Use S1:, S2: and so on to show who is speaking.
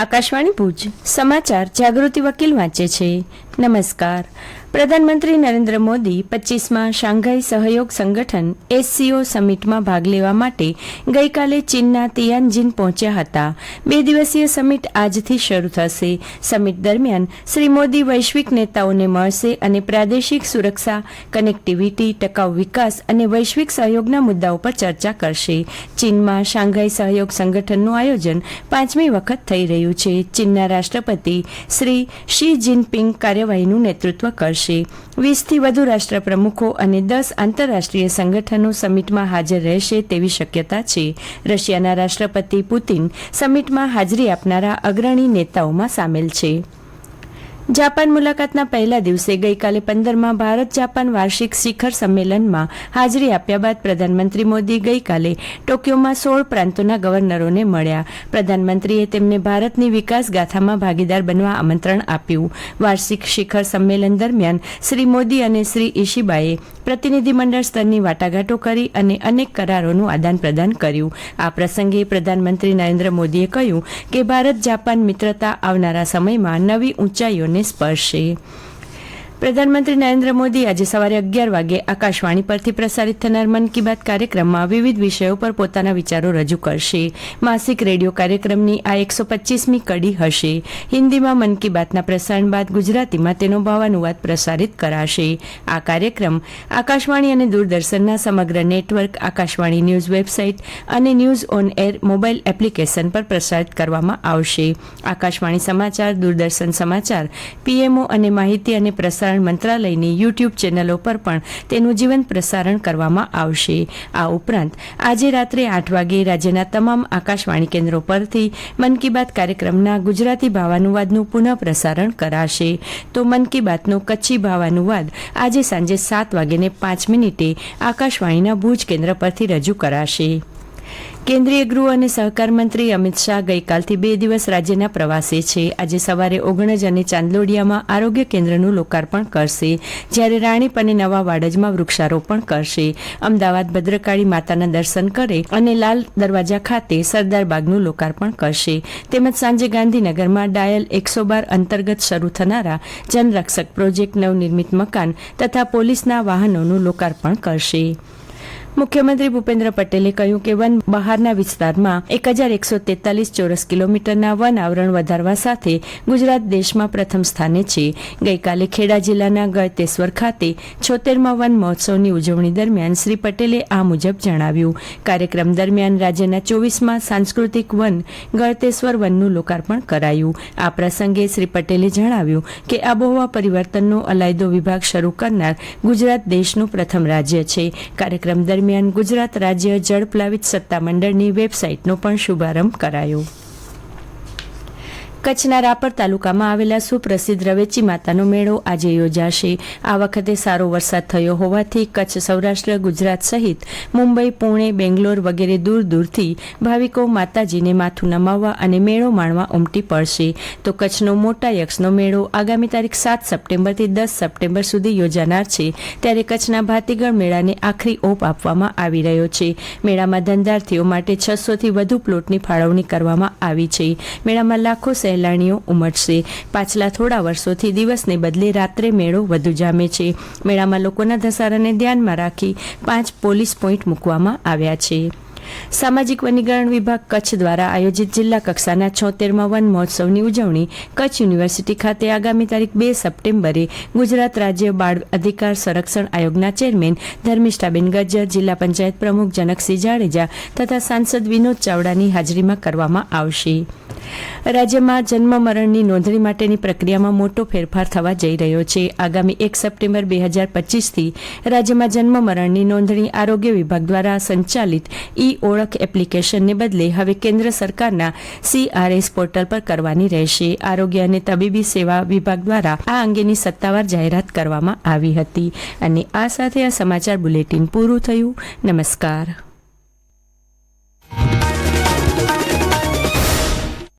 S1: આકાશવાણી ભુજ સમાચાર જાગૃતિ વકીલ વાંચે છે નમસ્કાર પ્રધાનમંત્રી નરેન્દ્ર મોદી પચીસમાં શાંઘાઈ સહયોગ સંગઠન એસસીઓ સમિટમાં ભાગ લેવા માટે ગઈકાલે ચીનના તિયાનજીન પહોંચ્યા હતા બે દિવસીય સમિટ આજથી શરૂ થશે સમિટ દરમિયાન શ્રી મોદી વૈશ્વિક નેતાઓને મળશે અને પ્રાદેશિક સુરક્ષા કનેક્ટિવિટી ટકાઉ વિકાસ અને વૈશ્વિક સહયોગના મુદ્દાઓ પર ચર્ચા કરશે ચીનમાં શાંઘાઈ સહયોગ સંગઠનનું આયોજન પાંચમી વખત થઈ રહ્યું છે ચીનના રાષ્ટ્રપતિ શ્રી શી જિનપિંગ કાર્યવાહી કાર્યવાહીનું નેતૃત્વ કરશે વીસથી વધુ રાષ્ટ્ર પ્રમુખો અને દસ આંતરરાષ્ટ્રીય સંગઠનો સમિટમાં હાજર રહેશે તેવી શક્યતા છે રશિયાના રાષ્ટ્રપતિ પુતિન સમિટમાં હાજરી આપનારા અગ્રણી નેતાઓમાં સામેલ છે જાપાન મુલાકાતના પહેલા દિવસે ગઈકાલે પંદરમાં ભારત જાપાન વાર્ષિક શિખર સંમેલનમાં હાજરી આપ્યા બાદ પ્રધાનમંત્રી મોદી ગઈકાલે ટોક્યોમાં સોળ પ્રાંતોના ગવર્નરોને મળ્યા પ્રધાનમંત્રીએ તેમને ભારતની વિકાસ ગાથામાં ભાગીદાર બનવા આમંત્રણ આપ્યું વાર્ષિક શિખર સંમેલન દરમિયાન શ્રી મોદી અને શ્રી ઇશિબાએ પ્રતિનિધિમંડળ સ્તરની વાટાઘાટો કરી અને અનેક કરારોનું આદાન પ્રદાન કર્યું આ પ્રસંગે પ્રધાનમંત્રી નરેન્દ્ર મોદીએ કહ્યું કે ભારત જાપાન મિત્રતા આવનારા સમયમાં નવી ઊંચાઈઓને espaço પ્રધાનમંત્રી નરેન્દ્ર મોદી આજે સવારે અગિયાર વાગે આકાશવાણી પરથી પ્રસારિત થનાર મન કી બાત કાર્યક્રમમાં વિવિધ વિષયો પર પોતાના વિચારો રજૂ કરશે માસિક રેડિયો કાર્યક્રમની આ એકસો પચીસમી કડી હશે હિન્દીમાં મન કી બાતના પ્રસારણ બાદ ગુજરાતીમાં તેનો ભાવાનુવાદ પ્રસારિત કરાશે આ કાર્યક્રમ આકાશવાણી અને દૂરદર્શનના સમગ્ર નેટવર્ક આકાશવાણી ન્યૂઝ વેબસાઇટ અને news on air mobile application પર પ્રસારિત કરવામાં આવશે આકાશવાણી સમાચાર દૂરદર્શન સમાચાર પીએમઓ અને માહિતી અને પ્રસાર પ્રસારણ મંત્રાલયની યુટ્યુબ ચેનલો પર પણ તેનું જીવન પ્રસારણ કરવામાં આવશે આ ઉપરાંત આજે રાત્રે આઠ વાગે રાજ્યના તમામ આકાશવાણી કેન્દ્રો પરથી મન કી બાત કાર્યક્રમના ગુજરાતી ભાવાનુવાદનું પુનઃ પ્રસારણ કરાશે તો મન કી બાતનો કચ્છી ભાવાનુવાદ આજે સાંજે સાત વાગ્યે પાંચ મિનિટે આકાશવાણીના ભુજ કેન્દ્ર પરથી રજૂ કરાશે કેન્દ્રીય ગૃહ અને સહકાર મંત્રી અમિત શાહ ગઈકાલથી બે દિવસ રાજ્યના પ્રવાસે છે આજે સવારે ઓગણજ અને ચાંદલોડિયામાં આરોગ્ય કેન્દ્રનું લોકાર્પણ કરશે જ્યારે રાણીપ અને નવા વાડજમાં વૃક્ષારોપણ કરશે અમદાવાદ ભદ્રકાળી માતાના દર્શન કરે અને લાલ દરવાજા ખાતે સરદાર બાગનું લોકાર્પણ કરશે તેમજ સાંજે ગાંધીનગરમાં ડાયલ એકસો બાર અંતર્ગત શરૂ થનારા જનરક્ષક પ્રોજેક્ટ નવનિર્મિત મકાન તથા પોલીસના વાહનોનું લોકાર્પણ કરશે મુખ્યમંત્રી ભૂપેન્દ્ર પટેલે કહ્યું કે વન બહારના વિસ્તારમાં એક હજાર એકસો તેતાલીસ ચોરસ કિલોમીટરના વન આવરણ વધારવા સાથે ગુજરાત દેશમાં પ્રથમ સ્થાને છે ગઈકાલે ખેડા જિલ્લાના ગળતેશ્વર ખાતે છોતેરમા વન મહોત્સવની ઉજવણી દરમિયાન શ્રી પટેલે આ મુજબ જણાવ્યું કાર્યક્રમ દરમિયાન રાજ્યના ચોવીસમાં સાંસ્કૃતિક વન ગળતેશ્વર વનનું લોકાર્પણ કરાયું આ પ્રસંગે શ્રી પટેલે જણાવ્યું કે આબોહવા પરિવર્તનનો અલાયદો વિભાગ શરૂ કરનાર ગુજરાત દેશનું પ્રથમ રાજ્ય છે કાર્યક્રમ દરમિયાન દરમિયાન ગુજરાત રાજ્ય જળ પ્લાવિત સત્તામંડળની વેબસાઇટનો પણ શુભારંભ કરાયો કચ્છના રાપર તાલુકામાં આવેલા સુપ્રસિદ્ધ રવેચી માતાનો મેળો આજે યોજાશે આ વખતે સારો વરસાદ થયો હોવાથી કચ્છ સૌરાષ્ટ્ર ગુજરાત સહિત મુંબઈ પુણે બેંગ્લોર વગેરે દૂર દૂરથી ભાવિકો માતાજીને માથું નમાવવા અને મેળો માણવા ઉમટી પડશે તો કચ્છનો મોટા યક્ષનો મેળો આગામી તારીખ સાત સપ્ટેમ્બરથી દસ સપ્ટેમ્બર સુધી યોજાનાર છે ત્યારે કચ્છના ભાતીગળ મેળાને આખરી ઓપ આપવામાં આવી રહ્યો છે મેળામાં ધંધાર્થીઓ માટે છસોથી વધુ પ્લોટની ફાળવણી કરવામાં આવી છે મેળામાં લાખો સહેલાણીઓ ઉમટશે પાછલા થોડા વર્ષોથી દિવસને બદલે રાત્રે મેળો વધુ જામે છે મેળામાં લોકોના ધસારાને ધ્યાનમાં રાખી પાંચ પોલીસ પોઈન્ટ મૂકવામાં આવ્યા છે સામાજિક વનીકરણ વિભાગ કચ્છ દ્વારા આયોજિત જિલ્લા કક્ષાના છોતેરમાં વન મહોત્સવની ઉજવણી કચ્છ યુનિવર્સિટી ખાતે આગામી તારીખ બે સપ્ટેમ્બરે ગુજરાત રાજ્ય બાળ અધિકાર સંરક્ષણ આયોગના ચેરમેન ધર્મિષ્ઠાબેન ગજ્જર જિલ્લા પંચાયત પ્રમુખ જનકસિંહ જાડેજા તથા સાંસદ વિનોદ ચાવડાની હાજરીમાં કરવામાં આવશે રાજ્યમાં જન્મ મરણની નોંધણી માટેની પ્રક્રિયામાં મોટો ફેરફાર થવા જઈ રહ્યો છે આગામી એક સપ્ટેમ્બર બે હજાર પચીસથી રાજ્યમાં જન્મ મરણની નોંધણી આરોગ્ય વિભાગ દ્વારા સંચાલિત ઈ ઓળખ એપ્લિકેશનને બદલે હવે કેન્દ્ર સરકારના સીઆરએસ પોર્ટલ પર કરવાની રહેશે આરોગ્ય અને તબીબી સેવા વિભાગ દ્વારા આ અંગેની સત્તાવાર જાહેરાત કરવામાં આવી હતી અને આ સાથે આ સમાચાર બુલેટિન પૂરું થયું નમસ્કાર